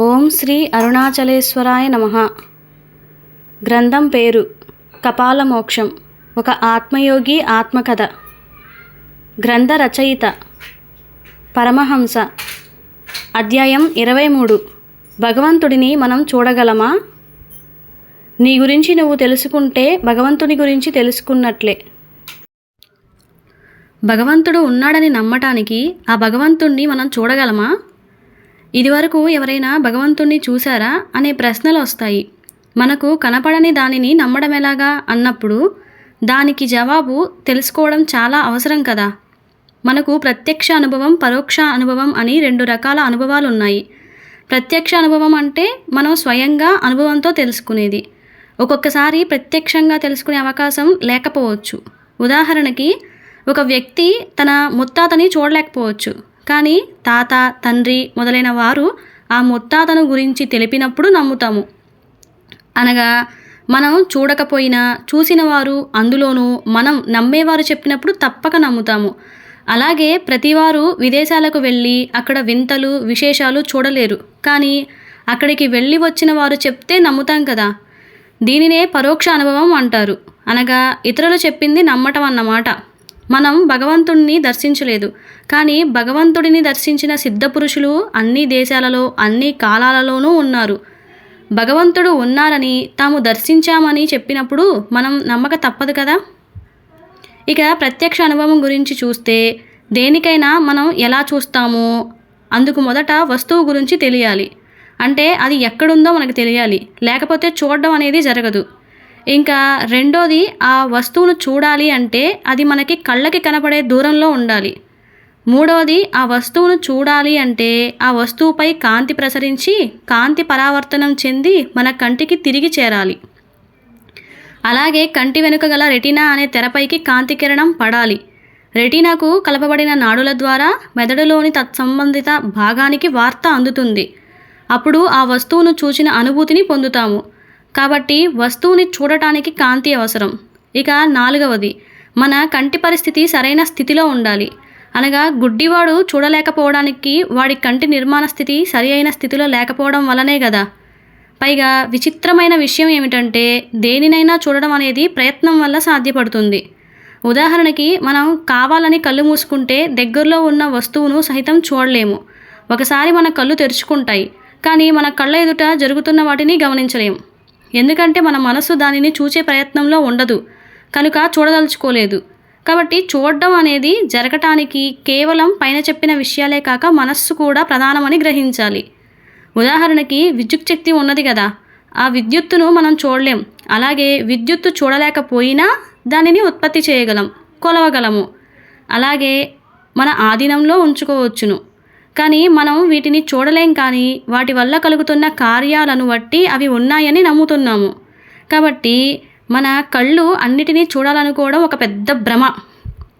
ఓం శ్రీ అరుణాచలేశ్వరాయ నమ. గ్రంథం పేరు కపాల మోక్షం ఒక ఆత్మయోగి ఆత్మకథ. గ్రంథ రచయిత పరమహంస. అధ్యాయం ఇరవై మూడు భగవంతుడిని మనం చూడగలమా? నీ గురించి నువ్వు తెలుసుకుంటే భగవంతుని గురించి తెలుసుకున్నట్లే. భగవంతుడు ఉన్నాడని నమ్మటానికి ఆ భగవంతుణ్ణి మనం చూడగలమా? ఇదివరకు ఎవరైనా భగవంతుణ్ణి చూశారా అనే ప్రశ్నలు వస్తాయి. మనకు కనపడని దానిని నమ్మడం ఎలాగా అన్నప్పుడు దానికి జవాబు తెలుసుకోవడం చాలా అవసరం కదా. మనకు ప్రత్యక్ష అనుభవం పరోక్ష అనుభవం అని రెండు రకాల అనుభవాలు ఉన్నాయి ప్రత్యక్ష అనుభవం అంటే మనం స్వయంగా అనుభవంతో తెలుసుకునేది. ఒక్కొక్కసారి ప్రత్యక్షంగా తెలుసుకునే అవకాశం లేకపోవచ్చు. ఉదాహరణకి ఒక వ్యక్తి తన ముత్తాతని చూడలేకపోవచ్చు. కానీ తాత తండ్రి మొదలైన వారు ఆ ముత్తాతను గురించి తెలిపినప్పుడు నమ్ముతాము. అనగా మనం చూడకపోయినా చూసిన వారు అందులోనూ మనం నమ్మేవారు చెప్పినప్పుడు తప్పక నమ్ముతాము. అలాగే ప్రతివారు విదేశాలకు వెళ్ళి అక్కడ వింతలు విశేషాలు చూడలేరు. కానీ అక్కడికి వెళ్ళి వచ్చిన వారు చెప్తే నమ్ముతాం కదా. దీనినే పరోక్ష అనుభవం అంటారు. అనగా ఇతరులు చెప్పింది నమ్మటం అన్నమాట. మనం భగవంతుడిని దర్శించలేదు. కానీ భగవంతుడిని దర్శించిన సిద్ధపురుషులు అన్ని దేశాలలో అన్ని కాలాలలోనూ ఉన్నారు. భగవంతుడు ఉన్నారని తాము దర్శించామని చెప్పినప్పుడు మనం నమ్మక తప్పదు కదా? ఇక ప్రత్యక్ష అనుభవం గురించి చూస్తే దేనికైనా మనం ఎలా చూస్తామో? అందుకు మొదట వస్తువు గురించి తెలియాలి. అంటే అది ఎక్కడుందో మనకు తెలియాలి. లేకపోతే చూడడం అనేది జరగదు. ఇంకా రెండోది ఆ వస్తువును చూడాలి అంటే అది మనకి కళ్ళకి కనపడే దూరంలో ఉండాలి. మూడవది ఆ వస్తువును చూడాలి అంటే ఆ వస్తువుపై కాంతి ప్రసరించి కాంతి పరావర్తనం చెంది మన కంటికి తిరిగి చేరాలి. అలాగే కంటి వెనుక గల రెటీనా అనే తెరపైకి కాంతి కిరణం పడాలి. రెటీనాకు కలపబడిన నాడుల ద్వారా మెదడులోని తత్సంబంధిత భాగానికి వార్త అందుతుంది. అప్పుడు ఆ వస్తువును చూసిన అనుభూతిని పొందుతాము. కాబట్టి వస్తువుని చూడటానికి కాంతి అవసరం. ఇక నాలుగవది మన కంటి పరిస్థితి సరైన స్థితిలో ఉండాలి. అనగా గుడ్డివాడు చూడలేకపోవడానికి వాడి కంటి నిర్మాణ స్థితి సరి అయిన స్థితిలో లేకపోవడం వల్లనే కదా పైగా విచిత్రమైన విషయం ఏమిటంటే దేనినైనా చూడడం అనేది ప్రయత్నం వల్ల సాధ్యపడుతుంది. ఉదాహరణకి మనం కావాలని కళ్ళు మూసుకుంటే దగ్గరలో ఉన్న వస్తువును సహితం చూడలేము. ఒకసారి మన కళ్ళు తెరుచుకుంటాయి కానీ మన కళ్ళ ఎదుట జరుగుతున్న వాటిని గమనించలేము ఎందుకంటే మన మనసు దానిని చూచే ప్రయత్నంలో ఉండదు కనుక చూడదలుచుకోలేదు. కాబట్టి చూడడం అనేది జరగటానికి కేవలం పైన చెప్పిన విషయాలే కాక మనస్సు కూడా ప్రధానమని గ్రహించాలి. ఉదాహరణకి విద్యుత్ శక్తి ఉన్నది కదా ఆ విద్యుత్తును మనం చూడలేం. అలాగే విద్యుత్తు చూడలేకపోయినా దానిని ఉత్పత్తి చేయగలం కొలవగలము. అలాగే మన ఆధీనంలో ఉంచుకోవచ్చును. కానీ మనం వీటిని చూడలేం కానీ వాటి వల్ల కలుగుతున్న కార్యాలను బట్టి అవి ఉన్నాయని నమ్ముతున్నాము. కాబట్టి మన కళ్ళు అన్నిటినీ చూడాలనుకోవడం ఒక పెద్ద భ్రమ.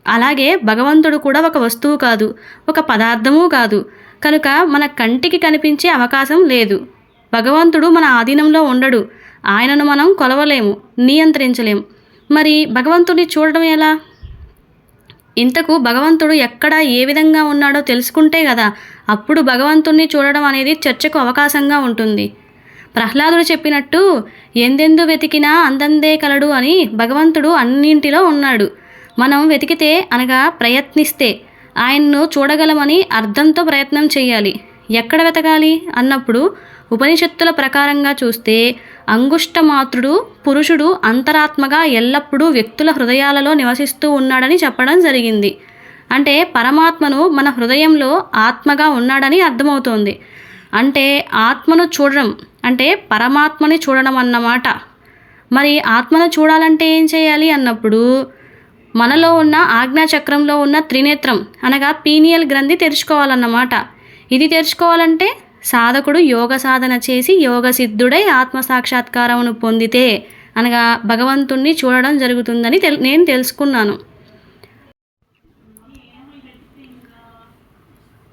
అలాగే భగవంతుడు కూడా ఒక వస్తువు కాదు ఒక పదార్థము కాదు. కనుక మన కంటికి కనిపించే అవకాశం లేదు. భగవంతుడు మన ఆధీనంలో ఉండడు. ఆయనను మనం కొలవలేము నియంత్రించలేము. మరి భగవంతుడిని చూడడం ఎలా? ఇంతకు భగవంతుడు ఎక్కడ ఏ విధంగా ఉన్నాడో తెలుసుకుంటే కదా అప్పుడు భగవంతుణ్ణి చూడడం అనేది చర్చకు అవకాశంగా ఉంటుంది. ప్రహ్లాదుడు చెప్పినట్టు ఎందెందు వెతికినా అందందే కలడు అని భగవంతుడు అన్నింటిలో ఉన్నాడు. మనం వెతికితే అనగా ప్రయత్నిస్తే ఆయన్ను చూడగలమని అర్థంతో ప్రయత్నం చేయాలి. ఎక్కడ వెతకాలి? అన్నప్పుడు ఉపనిషత్తుల ప్రకారంగా చూస్తే అంగుష్టమాతృడు పురుషుడు అంతరాత్మగా ఎల్లప్పుడూ వ్యక్తుల హృదయాలలో నివసిస్తూ ఉన్నాడని చెప్పడం జరిగింది. అంటే పరమాత్మను మన హృదయంలో ఆత్మగా ఉన్నాడని అర్థమవుతోంది. అంటే ఆత్మను చూడడం అంటే పరమాత్మని చూడడం అన్నమాట. మరి ఆత్మను చూడాలంటే ఏం చేయాలి అన్నప్పుడు మనలో ఉన్న ఆజ్ఞాచక్రంలో ఉన్న త్రినేత్రం అనగా పీనియల్ గ్రంథి తెరుచుకోవాలన్నమాట. ఇది తెరుచుకోవాలంటే సాధకుడు యోగ సాధన చేసి యోగ సిద్ధుడై ఆత్మసాక్షాత్కారమును పొందితే అనగా భగవంతుణ్ణి చూడడం జరుగుతుందని తెల్ నేను తెలుసుకున్నాను.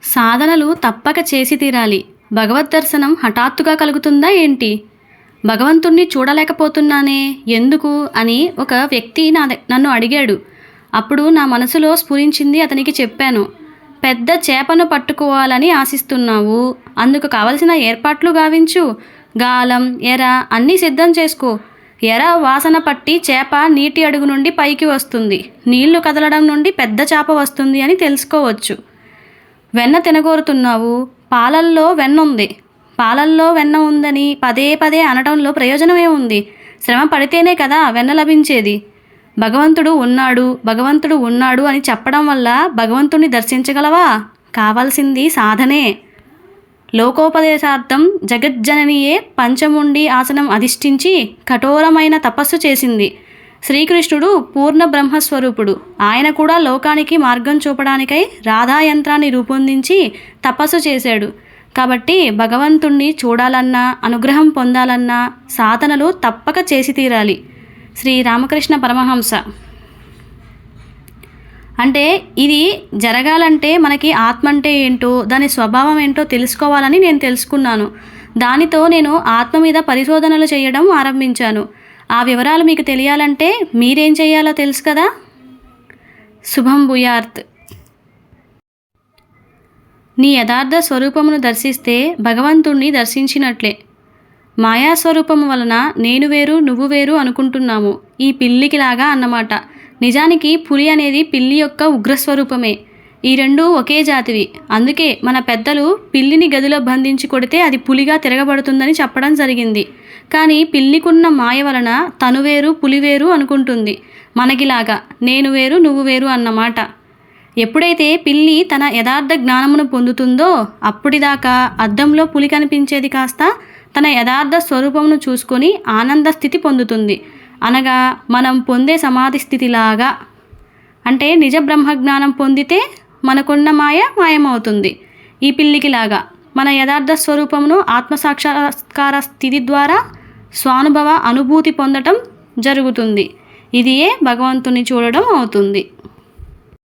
సాధనలు తప్పక చేసి తీరాలి. భగవద్ దర్శనం హఠాత్తుగా కలుగుతుందా ఏంటి? భగవంతుణ్ణి చూడలేకపోతున్నానే ఎందుకు అని ఒక వ్యక్తి నా ద- నన్ను అడిగాడు. అప్పుడు నా మనసులో స్ఫురించింది అతనికి చెప్పాను. పెద్ద చేపను పట్టుకోవాలని ఆశిస్తున్నావు. అందుకు కావలసిన ఏర్పాట్లు గావించు. గాలం ఎర అన్నీ సిద్ధం చేసుకో. ఎర వాసన పట్టి చేప నీటి అడుగు నుండి పైకి వస్తుంది. నీళ్ళు కదలడం నుండి పెద్ద చేప వస్తుంది అని తెలుసుకోవచ్చు. వెన్న తినగోరుతున్నావు. పాలల్లో వెన్న ఉంది. పాలల్లో వెన్న ఉందని పదే పదే అనడంలో ప్రయోజనమే ఉంది. శ్రమ పడితేనే కదా వెన్న లభించేది. భగవంతుడు ఉన్నాడు భగవంతుడు ఉన్నాడు అని చెప్పడం వల్ల భగవంతుణ్ణి దర్శించగలవా? కావాల్సింది సాధనే. లోకోపదేశార్థం జగజ్జననియే పంచముండి ఆసనం అధిష్ఠించి కఠోరమైన తపస్సు చేసింది. శ్రీకృష్ణుడు పూర్ణ బ్రహ్మస్వరూపుడు. ఆయన కూడా లోకానికి మార్గం చూపడానికై రాధా యంత్రాన్ని రూపొందించి తపస్సు చేశాడు. కాబట్టి భగవంతుణ్ణి చూడాలన్నా అనుగ్రహం పొందాలన్నా సాధనలు తప్పక చేసి తీరాలి శ్రీ రామకృష్ణ పరమహంస. అంటే ఇది జరగాలంటే మనకి ఆత్మ అంటే ఏంటో దాని స్వభావం ఏంటో తెలుసుకోవాలని నేను తెలుసుకున్నాను. దానితో నేను ఆత్మ మీద పరిశోధనలు చేయడం ఆరంభించాను. ఆ వివరాలు మీకు తెలియాలంటే మీరేం చేయాలో తెలుసు కదా? శుభం భూయార్త్ నీ యథార్థ స్వరూపమును దర్శిస్తే భగవంతుణ్ణి దర్శించినట్లే. మాయాస్వరూపము వలన నేను వేరు నువ్వు వేరు అనుకుంటున్నాము. ఈ పిల్లికిలాగా అన్నమాట. నిజానికి పులి అనేది పిల్లి యొక్క ఉగ్రస్వరూపమే. ఈ రెండు ఒకే జాతివి. అందుకే మన పెద్దలు పిల్లిని గదిలో బంధించి కొడితే అది పులిగా తిరగబడుతుందని చెప్పడం జరిగింది. కానీ పిల్లికున్న మాయ వలన తను వేరు పులి వేరు అనుకుంటుంది. మనకిలాగా నేను వేరు నువ్వు వేరు అన్నమాట. ఎప్పుడైతే పిల్లి తన యథార్థ జ్ఞానమును పొందుతుందో అప్పటిదాకా అద్దంలో పులి కనిపించేది కాస్త తన యథార్థ స్వరూపమును చూసుకొని ఆనంద స్థితి పొందుతుంది. అనగా మనం పొందే సమాధి స్థితిలాగా అంటే నిజ బ్రహ్మజ్ఞానం పొందితే మనకున్న మాయ మాయమవుతుంది. ఈ పిల్లికిలాగా మన యథార్థ స్వరూపమును ఆత్మసాక్షాత్కార స్థితి ద్వారా స్వానుభవ అనుభూతి పొందటం జరుగుతుంది. ఇదియే భగవంతుని చూడడం అవుతుంది.